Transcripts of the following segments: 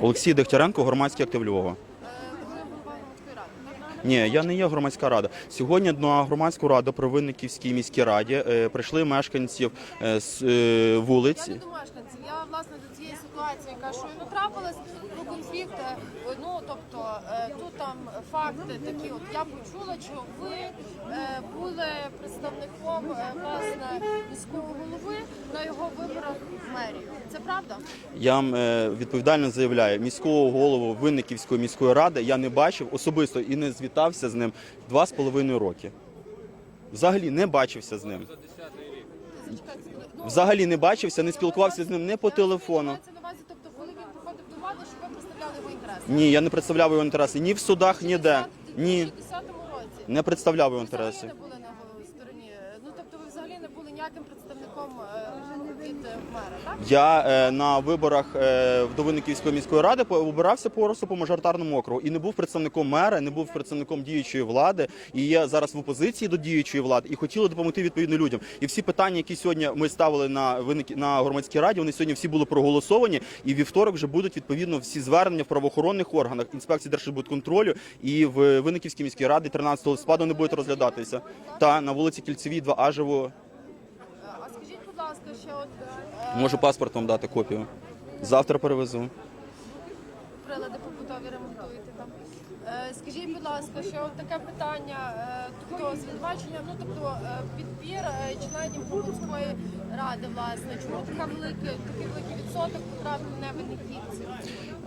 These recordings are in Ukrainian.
Олексій Дегтяренко, громадський актив Львова. Ні, я не є громадська рада. Сьогодні на громадську раду при Винниківській міській раді е, прийшли мешканців е, з е, вулиць. Я не до мешканців. Я власне до цієї ситуації, яка щойно трапилась, про конфлікт. е, Ну тобто е, тут там факти такі. От я почула, що ви е, представником е, власне міського голови на його виборах в мерію. Це правда? Я вам е, відповідально заявляю, міського голову Винниківської міської ради я не бачив особисто і не звітався з ним два з половиною роки. Взагалі не бачився з ним. Взагалі не бачився, не спілкувався з ним не по телефону. Тобто, коли він приходив до влади, щоб ви представляли його інтереси. Ні, я не представляв його інтереси ні в судах, ніде. Ні, 2010 році. не представляв його інтереси. не були на його стороні. Ну тобто ви взагалі не були ніяким представником е, від е, мера, так? Я е, на виборах е, до Винниківської міської ради обирався просто по мажоритарному округу і не був представником мера, не був представником діючої влади. І є зараз в опозиції до діючої влади і хотіли допомогти відповідно людям. І всі питання, які сьогодні ми ставили на винники на громадській раді, вони сьогодні всі були проголосовані. І вівторок вже будуть відповідно всі звернення в правоохоронних органах інспекції Держбудконтролю і в Винниківській міській раді 13 листопада не будуть розглядатися. Та на вулиці Кільцевій 2 а живо Е, А скажіть, будь ласка, ще от е, можу паспорт вам дати копію. Завтра перевезу. прилади побутові ремонтуєте там. Е, Скажіть, будь ласка, ще от таке питання, е, тобто звинувачення, ну тобто е, підбір членів громадської ради, власне, чому така велика, такий великий відсоток потрапив невинниківців?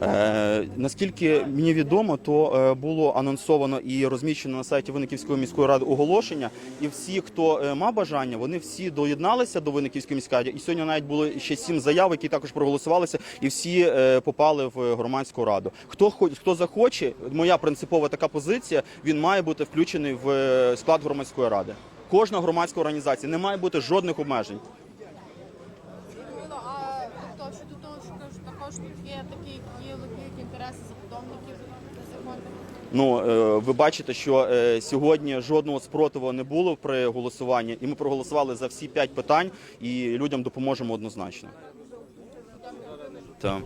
Е, наскільки мені відомо, то було анонсовано і розміщено на сайті Винниківської міської ради оголошення. І всі, хто мав бажання, вони всі доєдналися до Винниківської міської ради. І сьогодні навіть було ще сім заяв, які також проголосувалися, і всі попали в громадську раду. Хто хто захоче, моя принципова така позиція, він має бути включений в е, склад громадської ради. Кожна громадська організація не має бути жодних обмежень. Також є такі, які лобіють інтереси забудовників. Ну е, ви бачите, що е, сьогодні жодного спротиву не було при голосуванні, і ми проголосували за всі п'ять питань, і людям допоможемо однозначно. Так.